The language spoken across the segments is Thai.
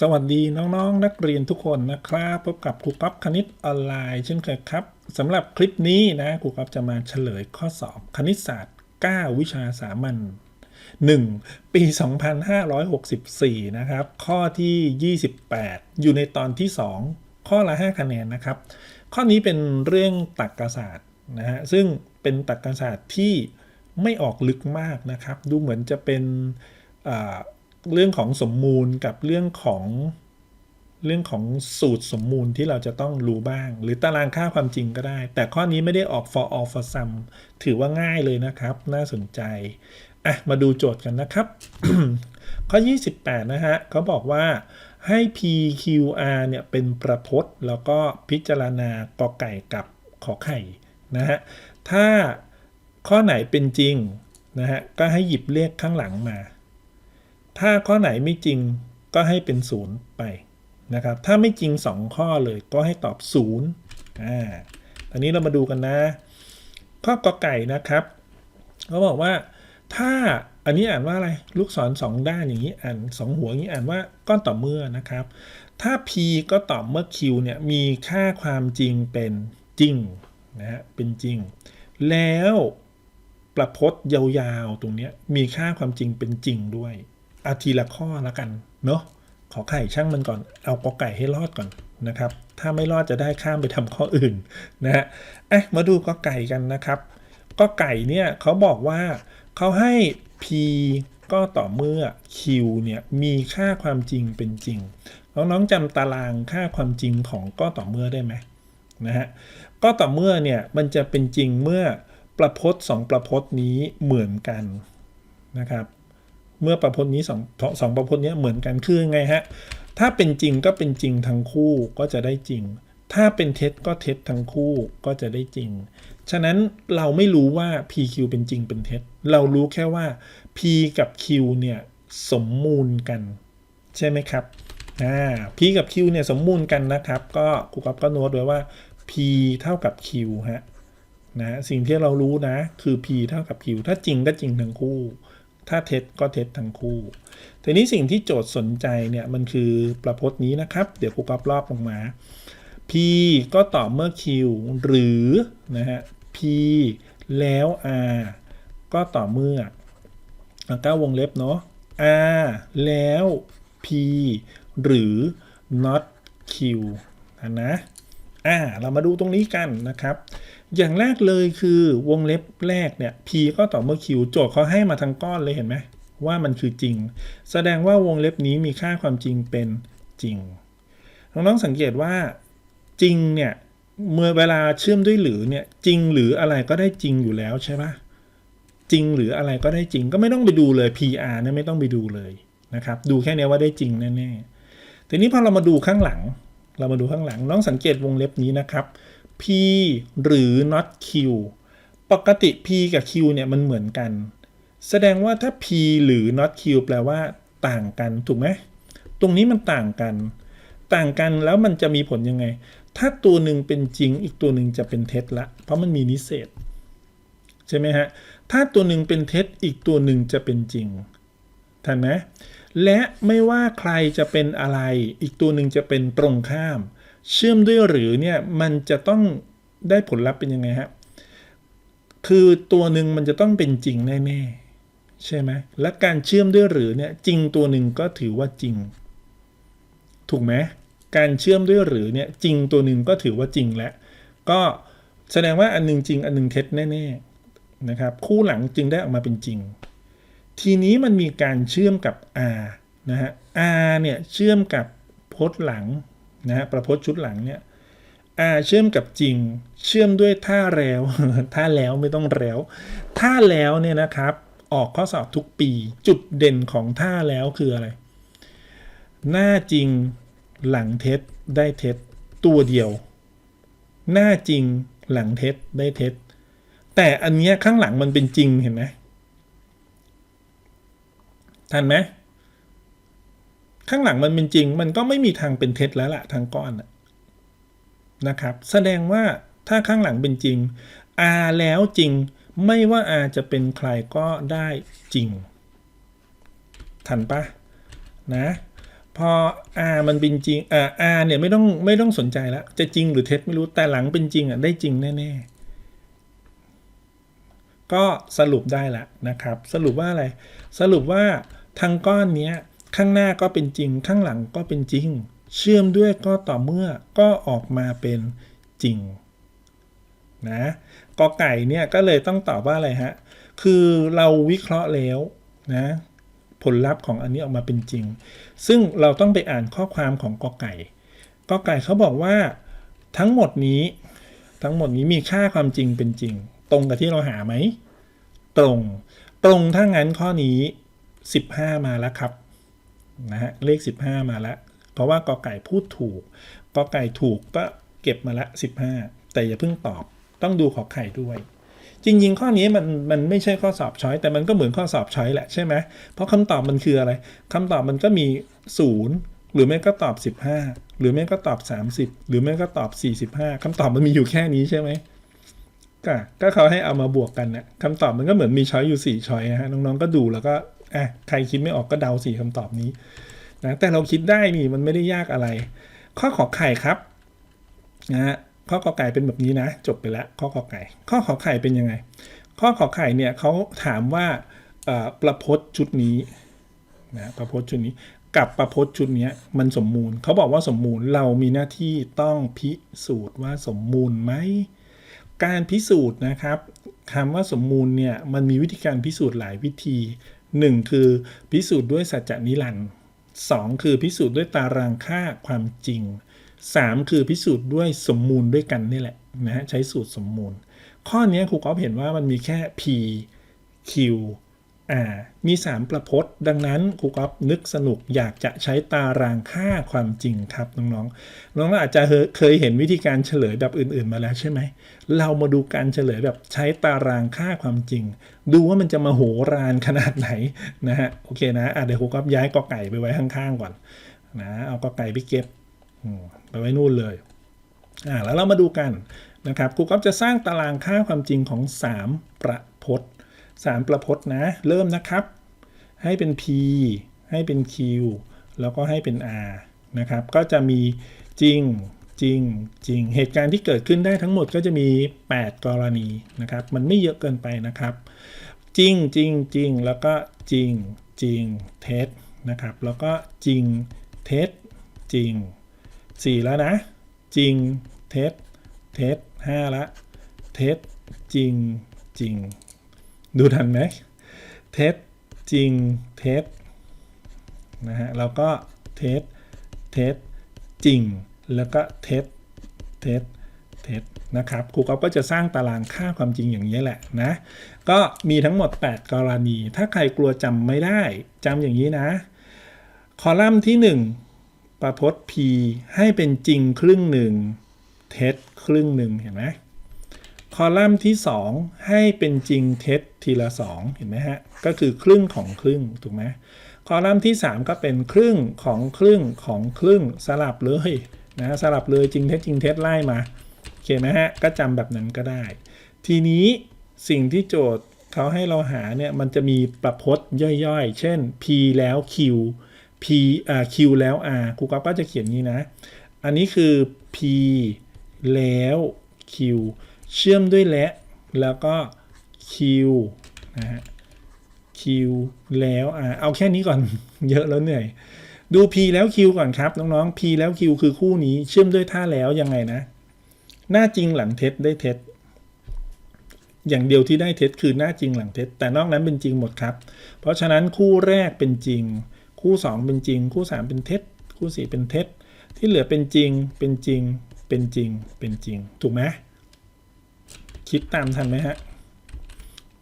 สวัสดีน้องๆ นักเรียนทุกคนนะครับ พบกับครูก๊อฟคณิตออนไลน์เช่นเคยครับสำหรับคลิปนี้นะครูก๊อฟจะมาเฉลยข้อสอบคณิตศาสตร์ 9 วิชาสามัญ1ปี 2564 นะครับ ข้อที่ 28 อยู่ในตอนที่ 2 ข้อละ 5 คะแนนนะครับ ข้อนี้เป็นเรื่องตรรกศาสตร์นะฮะซึ่งเป็นตรรกศาสตร์ที่ไม่ออกลึกมากนะครับ ดูเหมือนจะเป็นอ่า เรื่องของสมมูลกับเรื่องของเรื่องของสูตรสมมูลที่เราจะต้องรู้บ้าง หรือตารางค่าความจริงก็ได้ แต่ข้อนี้ไม่ได้ออก for all for some ถือว่าง่ายเลยนะครับ น่าสนใจ อะ มาดูโจทย์กันนะครับ ข้อ 28 นะฮะเขาบอกว่าให้ PQR เนี่ย เป็นประพจน์ แล้วก็พิจารณากอไก่กับขอไข่นะฮะ ถ้าข้อไหนเป็นจริงนะฮะ ก็ให้หยิบเลขข้างหลังมา ถ้าข้อไหนไม่จริงก็ให้เป็นศูนย์ไปนะครับ ถ้าไม่จริง 2 ข้อเลยก็ให้ตอบ 0อ่าตอนนี้เรามาดูกันนะ ข้อกอไก่นะครับเขาบอกว่าถ้าอันนี้อ่านว่าอะไรลูกศรสองด้านอย่างนี้อ่านสองหัวอย่างนี้อ่านว่าก้อนต่อเมื่อนะครับ ถ้า p ก็ต่อเมื่อ q เนี่ยมีค่าความจริงเป็นจริงนะฮะเป็นจริง แล้วประพจน์ยาวๆตรงนี้มีค่าความจริงเป็นจริงด้วย อาทีละข้อละกันเนาะขอไข่ช่างมันก่อน เอากอไก่ให้รอดก่อนนะครับ ถ้าไม่รอดจะได้ข้ามไปทำข้ออื่นนะฮะเอ๊ะมาดูกอไก่กันนะครับกอไก่เนี่ยเขาบอกว่าเขาให้ p ก็ต่อเมื่อ q เนี่ยมีค่าความจริงเป็นจริงน้องๆจำตารางค่าความจริงของก็ต่อเมื่อได้ไหมนะฮะก็ต่อเมื่อเนี่ยมันจะเป็นจริงเมื่อประพจน์สองประพจน์นี้เหมือนกันนะครับ เมื่อประพจน์นี้สองสองประพจน์นี้เหมือนกันคือไงฮะ ถ้าเป็นจริงก็เป็นจริงทั้งคู่ก็จะได้จริง ถ้าเป็นเท็จก็เท็จทั้งคู่ก็จะได้จริง ฉะนั้นเราไม่รู้ว่า PQ เป็นจริงเป็นเท็จ เรารู้แค่ว่า P กับ Q เนี่ยสมมูลกัน ใช่ไหมครับอ่า P กับ Q เนี่ยสมมูลกันนะครับ ก็ครูกับก็โน้ตไว้ว่า P เท่ากับ Q ฮะนะสิ่งที่เรารู้นะคือ p เท่ากับ q ถ้าจริงก็จริงทั้งคู่ ถ้าเท็จก็เท็จทั้งคู่ ทีนี้สิ่งที่โจทย์สนใจเนี่ยมันคือประพจน์นี้นะครับ เดี๋ยวครูก๊อฟรอบลงมา p ก็ต่อเมื่อ q หรือนะฮะ p แล้ว r ก็ต่อเมื่อเก้าวงเล็บเนาะ r แล้ว p หรือ not q นะนะอ่าเรามาดูตรงนี้กันนะครับ อย่างแรกเลยคือวงเล็บแรกเนี่ย p ก็ต่อเมื่อ q โจทย์เขาให้มาทั้งก้อนเลยเห็นไหมว่ามันคือจริง แสดงว่าวงเล็บนี้มีค่าความจริงเป็นจริง น้องๆสังเกตว่าจริงเนี่ยเมื่อเวลาเชื่อมด้วยหรือเนี่ยจริงหรืออะไรก็ได้จริงอยู่แล้วใช่ปะจริงหรืออะไรก็ได้จริงก็ไม่ต้องไปดูเลย PR เนี่ยไม่ต้องไปดูเลยนะครับดูแค่นี้ว่าได้จริงแน่ๆทีนี้พอเรามาดูข้างหลัง เรามาดูข้างหลังน้องสังเกตวงเล็บนี้นะครับ p หรือ not q ปกติ p กับ q เนี่ยมันเหมือนกัน แสดงว่าถ้า p หรือ not q แปลว่า ต่างกันถูกไหมตรงนี้มันต่างกัน ต่างกันแล้วมันจะมีผลยังไง ถ้าตัวหนึ่งเป็นจริงอีกตัวหนึ่งจะเป็นเท็จละ เพราะมันมีนิเศษใช่ไหมฮะ ถ้าตัวหนึ่งเป็นเท็จอีกตัวหนึ่งจะเป็นจริงทันไหมและไม่ว่าใครจะเป็นอะไร อีกตัวหนึ่งจะเป็นตรงข้าม เชื่อมด้วยหรือเนี่ยมันจะต้องได้ผลลัพธ์เป็นยังไงฮะคือตัวหนึ่งมันจะต้องเป็นจริงแน่ๆใช่ไหมและการเชื่อมด้วยหรือเนี่ยจริงตัวหนึ่งก็ถือว่าจริง ถูกไหมการเชื่อมด้วยหรือเนี่ยจริงตัวหนึ่งก็ถือว่าจริงแล้วก็แสดงว่าอันหนึงจริงอันหนึงเท็จแน่ๆนะครับคู่หลังจึงได้ออกมาเป็นจริง ทีนี้มันมีการเชื่อมกับ R นะฮะ R เนี่ยเชื่อมกับพจน์หลัง นะฮะประพจน์ชุดหลังเนี่ย R เชื่อมกับจริง เชื่อมด้วยท่าแล้วท่าแล้วไม่ต้องแล้วท่าแล้วเนี่ยนะครับ ออกข้อสอบทุกปี จุดเด่นของท่าแล้วคืออะไร หน้าจริงหลังเท็จได้เท็จตัวเดียว หน้าจริงหลังเท็จได้เท็จแต่อันเนี้ยข้างหลังมันเป็นจริงเห็นไหมทันไหม ข้างหลังมันเป็นจริง มันก็ไม่มีทางเป็นเท็จแล้วล่ะทางก้อนนะครับ แสดงว่าถ้าข้างหลังเป็นจริง R แล้วจริง ไม่ว่า R จะเป็นใครก็ได้จริง ทันปะนะพอ R มันเป็นจริงอ่อ R เนี่ยไม่ต้องไม่ต้องสนใจแล้ว จะจริงหรือเท็จไม่รู้แต่หลังเป็นจริงอะได้จริงแน่ๆ ก็สรุปได้ละนะครับ สรุปว่าอะไร สรุปว่าทางก้อนเนี้ย ข้างหน้าก็เป็นจริง ข้างหลังก็เป็นจริง เชื่อมด้วยก็ต่อเมื่อก็ออกมาเป็นจริงนะกอไก่เนี่ยก็เลยต้องตอบว่าอะไรฮะ คือเราวิเคราะห์แล้วนะผลลัพธ์ของอันนี้ออกมาเป็นจริง ซึ่งเราต้องไปอ่านข้อความของกอไก่กอไก่เขาบอกว่าทั้งหมดนี้ทั้งหมดนี้มีค่าความจริงเป็นจริง ตรงกับที่เราหาไหม ตรง ตรงถ้างั้นข้อนี้ 15 มาแล้วครับ นะฮะเลข 15 มาแล้วเพราะว่ากอไก่พูดถูกกอไก่ถูกก็เก็บมาละ 15 แต่อย่าเพิ่งตอบต้องดูขอไข่ด้วย จริง ๆ ข้อนี้มันมันไม่ใช่ข้อสอบช้อยแต่มันก็เหมือนข้อสอบช้อยแหละใช่ไหมเพราะคำตอบมันคืออะไรคำตอบมันก็มี 0 หรือไม่ก็ตอบ 15 หรือไม่ก็ตอบ 30 หรือไม่ก็ตอบ 45คำตอบมันมีอยู่แค่นี้ใช่ไหมก็ก็เขาให้เอามาบวกกันนะคำตอบมันก็เหมือนมีช้อยอยู่4ช้อยนะฮะน้องๆก็ดูแล้วก็ อะใครคิดไม่ออกก็เดาสี่คำตอบนี้นะแต่เราคิดได้นี่มันไม่ได้ยากอะไร ข้อขอไข่ครับนะฮะข้อขอไก่เป็นแบบนี้นะ จบไปแล้วข้อขอไก่ ข้อขอไข่เป็นยังไง ข้อขอไข่เนี่ยเขาถามว่าประพจน์ชุดนี้นะประพจน์ชุดนี้กับประพจน์ชุดนี้มันสมมูลเขาบอกว่าสมมูลเรามีหน้าที่ต้องพิสูจน์ว่าสมมูลไหมการพิสูจน์นะครับคำว่าสมมูลเนี่ยมันมีวิธีการพิสูจน์หลายวิธี 1 คือพิสูจน์ด้วยสัจจนิรันดร์สองคือพิสูจน์ด้วยตารางค่าความจริง 3 คือพิสูจน์ด้วยสมมูลด้วยกันนี่แหละนะฮะใช้สูตรสมมูล ข้อนี้ครูกอฟเห็นว่ามันมีแค่ P Q R มี 3 ประพจน์ ดังนั้นครูก๊อฟนึกสนุกอยากจะใช้ตารางค่าความจริงครับน้องๆ น้องๆอาจจะเคยเห็นวิธีการเฉลยแบบอื่นๆมาแล้วใช่ไหม เรามาดูการเฉลยแบบใช้ตารางค่าความจริง ดูว่ามันจะมาโหรานขนาดไหนนะฮะโอเคนะอะเดี๋ยวครูก๊อฟย้ายกอไก่ไปไว้ข้างๆก่อนนะเอากอไก่ไปเก็บไปไว้นู่นเลยอ่าแล้วเรามาดูกันนะครับครูก๊อฟจะสร้างตารางค่าความจริงของ 3 ประพจน์ 3ประพจน์นะ เริ่มนะครับ ให้เป็น P ให้เป็น Q แล้วก็ให้เป็น R นะครับ ก็จะมีจริงจริงจริงเหตุการณ์ที่เกิดขึ้นได้ทั้งหมดก็จะมี 8 กรณีนะครับ มันไม่เยอะเกินไปนะครับ จริงจริงจริงแล้วก็จริงจริงเท็จนะครับ แล้วก็จริงเท็จจริง 4 แล้วนะ จริงเท็จเท็จห้าละเท็จจริงจริง ดูทันไหมเท็จจริงเท็จนะฮะแล้วก็เท็จเท็จจริง แล้วก็เท็จเท็จเท็จนะครับครูก๊อฟก็จะสร้างตารางค่าความจริงอย่างนี้แหละนะ ก็มีทั้งหมด 8 กรณี ถ้าใครกลัวจำไม่ได้จำอย่างนี้นะ คอลัมน์ที่ 1 ประพจน์ P ให้เป็นจริงครึ่งหนึ่ง เท็จครึ่งหนึ่งเห็นไหม คอลัมน์ที่ 2 ให้เป็นจริงเท็จทีละ 2 เห็นไหมฮะ ก็คือครึ่งของครึ่ง ถูกไหมคอลัมน์ที่ 3 ก็เป็นครึ่งของครึ่งของครึ่งสลับเลยนะสลับเลยจริงเท็จจริงเท็จไล่มาโอเคไหมฮะ ก็จำแบบนั้นก็ได้ ทีนี้สิ่งที่โจทย์เขาให้เราหาเนี่ยมันจะมีประพจน์ย่อยๆ เช่น P แล้ว Q P อ่า Q แล้ว R ครูก๊อฟก็จะเขียนงี้นะ อันนี้คือ P แล้ว Q เชื่อมด้วยและ แล้วก็ Q นะฮะ Q แล้ว R เอาแค่นี้ก่อน เยอะแล้วเหนื่อย ดู P แล้ว Q ก่อนครับ น้องๆ P แล้ว Q คือคู่นี้เชื่อมด้วยท่าแล้วยังไงนะ หน้าจริงหลังเท็จได้เท็จ อย่างเดียวที่ได้เท็จคือหน้าจริงหลังเท็จ แต่นอกนั้นเป็นจริงหมดครับ เพราะฉะนั้นคู่แรกเป็นจริง คู่ 2 เป็นจริง คู่ 3 เป็นเท็จ คู่ 4 เป็นเท็จ ที่เหลือเป็นจริง เป็นจริง เป็นจริง เป็นจริง ถูกไหม คิดตามทันไหมฮะ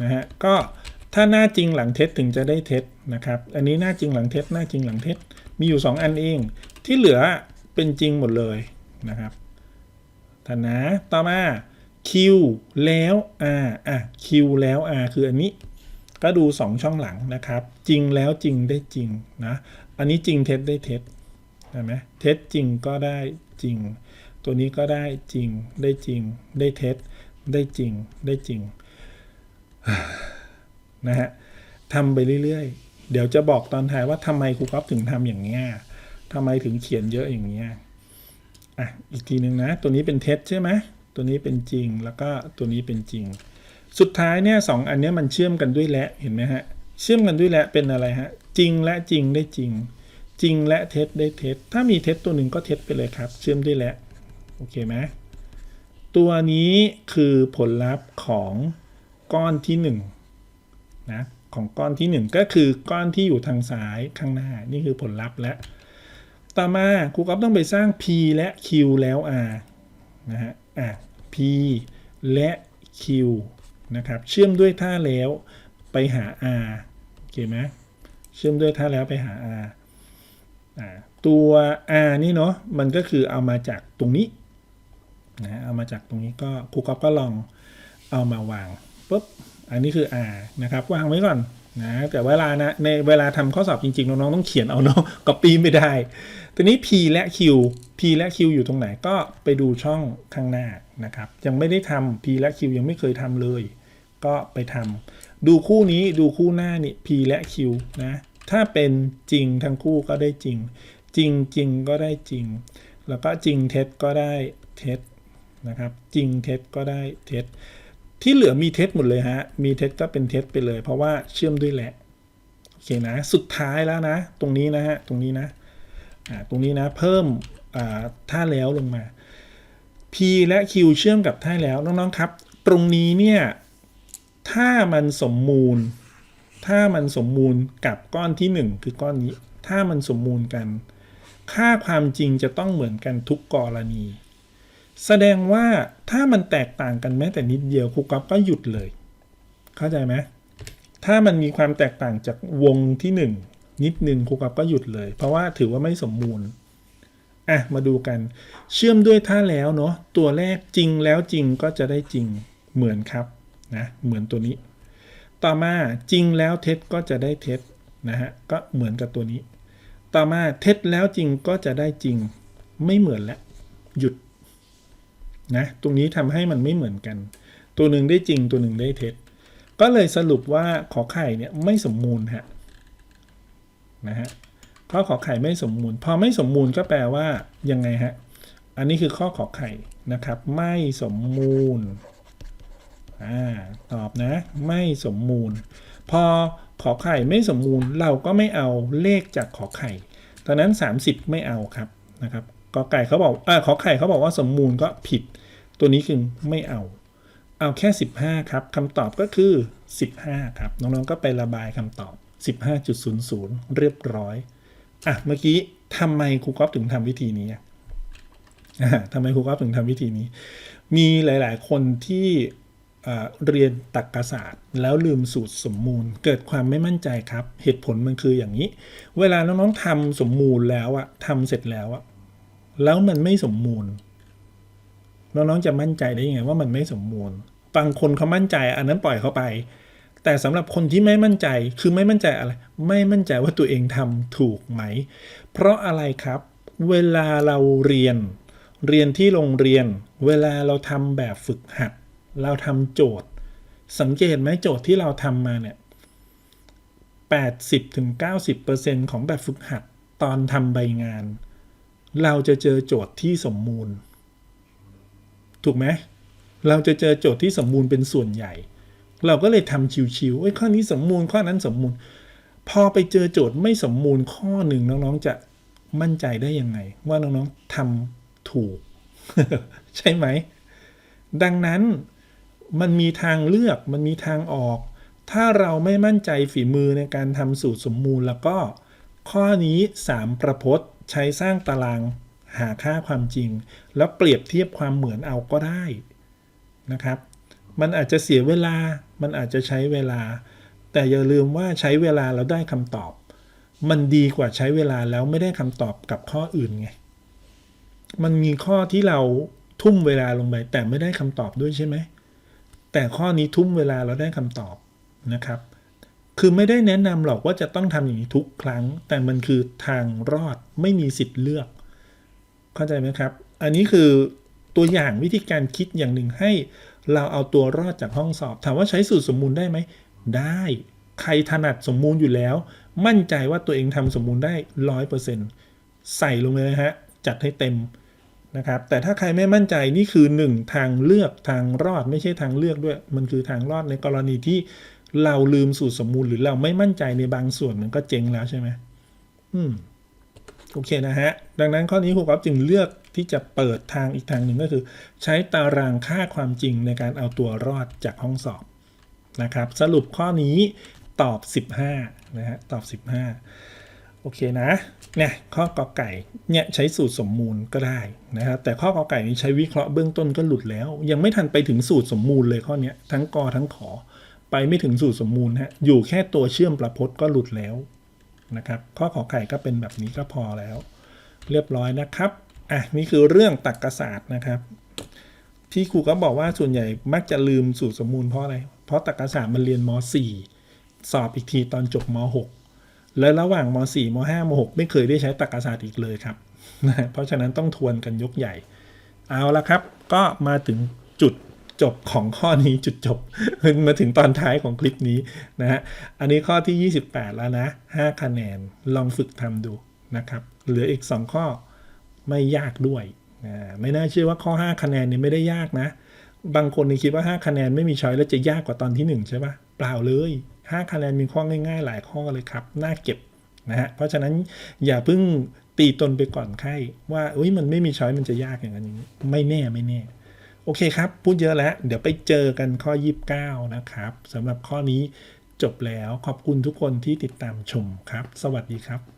นะฮะก็ถ้าหน้าจริงหลังเท็จถึงจะได้เท็จนะครับ อันนี้หน้าจริงหลังเท็จหน้าจริงหลังเท็จมีอยู่ 2 อันเอง ที่เหลือเป็นจริงหมดเลยนะครับท่านนะต่อมา Q แล้ว R อะ Q แล้ว R คืออันนี้ ก็ดู 2 ช่องหลังนะครับ จริงแล้วจริงได้จริงนะ อันนี้จริงเท็จได้เท็จใช่ไหมเท็จจริงก็ได้จริง ตัวนี้ก็ได้จริงได้จริงได้เท็จ ได้จริงได้จริงนะฮะทำไปเรื่อยๆ เดี๋ยวจะบอกตอนท้ายว่าทำไมครูก๊อฟถึงทำอย่างนี้ยทำไมถึงเขียนเยอะอย่างเงี้ยอะอีกทีหนึ่งนะ ตัวนี้เป็นเท็จใช่ไหมตัวนี้เป็นจริงแล้วก็ตัวนี้เป็นจริง สุดท้ายเนี่ยสองอันนี้มันเชื่อมกันด้วยและเห็นไหมฮะเชื่อมกันด้วยและเป็นอะไรฮะจริงและจริงได้จริง จริงและเท็จได้เท็จถ้ามีเท็จตัวหนึ่งก็เท็จไปเลยครับ เชื่อมด้วยและโอเคไหม ตัวนี้คือผลลัพธ์ของก้อนที่หนึ่งนะของก้อนที่หนึ่งก็คือก้อนที่อยู่ทางซ้ายข้างหน้านี่คือผลลัพธ์แล้วต่อมาครูก๊อฟต้องไปสร้าง p และ q แล้ว r นะฮะอะ p และ q นะครับเชื่อมด้วยท่าแล้วไปหา r โอเคไหมเชื่อมด้วยท่าแล้วไปหา r อ่าตัว r นี่เนาะมันก็คือเอามาจากตรงนี้ นะเอามาจากตรงนี้ก็ครูก๊อฟก็ลองเอามาวางปุ๊บอันนี้คือ r นะครับวางไว้ก่อนนะแต่เวลานะในเวลาทำข้อสอบจริงๆน้องๆต้องเขียนเอาเนาะก็ปีไม่ได้ทีนี้ p และ q p และ q อยู่ตรงไหนก็ไปดูช่องข้างหน้านะครับยังไม่ได้ทำ p และ q ยังไม่เคยทำเลย ก็ไปทำดูคู่นี้ดูคู่หน้านี่ p และ q นะถ้าเป็นจริงทั้งคู่ก็ได้จริง จริงจริงก็ได้จริง แล้วก็จริงเท็จก็ได้เท็จ นะครับ จริงเท็จก็ได้เท็จที่เหลือมีเท็จหมดเลยฮะ มีเท็จก็เป็นเท็จไปเลย เพราะว่าเชื่อมด้วยแหละ โอเคนะ สุดท้ายแล้วนะ ตรงนี้นะฮะ ตรงนี้นะ อ่า ตรงนี้นะ เพิ่ม อ่า ท่าแล้วลงมา P และ Q เชื่อมกับท่าแล้ว น้องๆ ครับ ตรงนี้เนี่ย ถ้ามันสมมูล ถ้ามันสมมูลกับก้อนที่ 1 คือก้อนนี้ ถ้ามันสมมูลกัน ค่าความจริงจะต้องเหมือนกันทุกกรณี แสดงว่าถ้ามันแตกต่างกันแม้แต่นิดเดียวครูก๊อฟก็หยุดเลย เข้าใจไหมถ้ามันมีความแตกต่างจากวงที่หนึ่งนิดหนึ่งครูก๊อฟก็หยุดเลย เพราะว่าถือว่าไม่สมบูรณ์อะมาดูกัน เชื่อมด้วยท่าแล้วเนาะตัวแรกจริงแล้วจริงก็จะได้จริงเหมือนครับนะเหมือนตัวนี้ ต่อมาจริงแล้วเท็จก็จะได้เท็จนะฮะก็เหมือนกับตัวนี้ ต่อมาเท็จแล้วจริงก็จะได้จริง ไม่เหมือนแล้วหยุด นะตรงนี้ทำให้มันไม่เหมือนกัน ตัวหนึ่งได้จริงตัวหนึ่งได้เท็จ ก็เลยสรุปว่าขอไข่เนี่ยไม่สมมูลฮะนะฮะข้อขอไข่ไม่สมมูล พอไม่สมมูลก็แปลว่ายังไงฮะอันนี้คือข้อขอไข่นะครับ ไม่สมมูลอ่าตอบนะ ไม่สมมูล พอขอไข่ไม่สมมูลเราก็ไม่เอาเลขจากขอไข่ ตอนนั้น 30 ไม่เอาครับนะครับกอไก่เขาบอกอ่าขอไข่เขาบอกว่าสมมูลก็ผิด ตัวนี้คือไม่เอา เอาแค่ 15 ครับคำตอบก็คือ 15 ครับ น้องๆก็ไประบายคำตอบ 15.00 เรียบร้อย อะ เมื่อกี้ทำไมครูก๊อฟถึงทำวิธีนี้อะทำไมครูก๊อฟถึงทำวิธีนี้ มีหลายๆ คนที่เรียนตรรกศาสตร์ แล้วลืมสูตรสมมูล เกิดความไม่มั่นใจครับ เหตุผลมันคืออย่างนี้ เวลาน้องๆทำสมมูลแล้วอะทำเสร็จแล้วอะแล้วมันไม่สมมูล น้องๆจะมั่นใจได้ยังไงว่ามันไม่สมมูลบางคนเขามั่นใจ อันนั้นปล่อยเขาไป แต่สำหรับคนที่ไม่มั่นใจคือไม่มั่นใจอะไร ไม่มั่นใจว่าตัวเองทำถูกไหม เพราะอะไรครับ เวลาเราเรียน เรียนที่โรงเรียน เวลาเราทำแบบฝึกหัด เราทำโจทย์ สังเกตไหมโจทย์ที่เราทำมาเนี่ย80-90%ของแบบฝึกหัดตอนทำใบงาน เราจะเจอโจทย์ที่สมมูล ถูกไหมเราจะเจอโจทย์ที่สมมูลเป็นส่วนใหญ่ เราก็เลยทำชิวๆเอ้ข้อนี้สมมูลข้อนั้นสมมูลพอไปเจอโจทย์ไม่สมมูลข้อหนึ่งน้องๆจะมั่นใจได้ยังไง ว่าน้องๆทำถูก ใช่ไหม ดังนั้นมันมีทางเลือกมันมีทางออก ถ้าเราไม่มั่นใจฝีมือในการทำสูตรสมมูลแล้วก็ ข้อนี้ 3 ประพจน์ใช้สร้างตาราง หาค่าความจริง แล้วเปรียบเทียบความเหมือนเอาก็ได้นะครับ มันอาจจะเสียเวลา มันอาจจะใช้เวลา แต่อย่าลืมว่าใช้เวลาแล้วได้คำตอบ มันดีกว่าใช้เวลาแล้วไม่ได้คำตอบกับข้ออื่นไง มันมีข้อที่เราทุ่มเวลาลงไปแต่ไม่ได้คำตอบด้วยใช่ไหม แต่ข้อนี้ทุ่มเวลาเราได้คำตอบนะครับ คือไม่ได้แนะนำหรอกว่าจะต้องทำอย่างนี้ทุกครั้ง แต่มันคือทางรอดไม่มีสิทธิ์เลือก เข้าใจไหมครับ อันนี้คือตัวอย่างวิธีการคิดอย่างหนึ่งให้เราเอาตัวรอดจากห้องสอบ ถามว่าใช้สูตรสมมูลได้ไหม ได้ ใครถนัดสมมูลอยู่แล้ว มั่นใจว่าตัวเองทำสมมูลได้ร้อยเปอร์เซ็นต์ใส่ลงเลยฮะ จัดให้เต็มนะครับ แต่ถ้าใครไม่มั่นใจนี่คือหนึ่งทางเลือกทางรอดไม่ใช่ทางเลือกด้วย มันคือทางรอดในกรณีที่เราลืมสูตรสมมูลหรือเราไม่มั่นใจในบางส่วนมันก็เจ๊งแล้วใช่ไหมอืม โอเคนะฮะ ดังนั้นข้อนี้ครูก๊อฟจึงเลือกที่จะเปิดทางอีกทางหนึ่งก็คือ ใช้ตารางค่าความจริงในการเอาตัวรอดจากห้องสอบนะครับ สรุปข้อนี้ตอบ 15นะฮะตอบ 15 โอเคนะเนี่ยข้อกอไก่เนี่ยใช้สูตรสมมูลก็ได้นะครับแต่ข้อกอไก่นี้ใช้วิเคราะห์เบื้องต้นก็หลุดแล้ว ยังไม่ทันไปถึงสูตรสมมูลเลยข้อนี้ทั้งกอทั้งขอไปไม่ถึงสูตรสมมูลฮะอยู่แค่ตัวเชื่อมประพจน์ก็หลุดแล้ว นะครับ ข้อขอไข่ก็เป็นแบบนี้ก็พอแล้ว เรียบร้อยนะครับอะนี่คือเรื่องตรรกศาสตร์นะครับ ที่ครูก็บอกว่าส่วนใหญ่มักจะลืมสูตรสมมูลเพราะอะไร เพราะตรรกศาสตร์มันเรียนม .4 สอบอีกทีตอนจบม .6 และระหว่างม .4 ม .5 ม .6 ไม่เคยได้ใช้ตรรกศาสตร์อีกเลยครับนะเพราะฉะนั้นต้องทวนกันยกใหญ่ เอาละครับ ก็มาถึงจุด จบของข้อนี้จุดจบมาถึงตอนท้ายของคลิปนี้นะฮะอันนี้ข้อที่ 28 แล้วนะ 5 คะแนนลองฝึกทำดูนะครับ เหลืออีก 2 ข้อไม่ยากด้วยไม่น่าเชื่อว่าข้อ 5 คะแนนเนี่ยไม่ได้ยากนะ บางคนคิดว่า 5 คะแนนไม่มีช้อยแล้วจะยากกว่าตอนที่ 1 ใช่ปะเปล่าเลย 5 คะแนนมีข้อง่าย ๆ หลายข้อเลยครับ น่าเก็บนะฮะเพราะฉะนั้นอย่าเพิ่งตีตนไปก่อนไข้ว่าอุ้ยมันไม่มีช้อยมันจะยากอย่างนั้นอย่างนี้ไม่แน่ไม่แน่ โอเคครับ พูดเยอะแล้ว เดี๋ยวไปเจอกันข้อ 29 นะครับสำหรับข้อนี้จบแล้วขอบคุณทุกคนที่ติดตามชมครับ สวัสดีครับ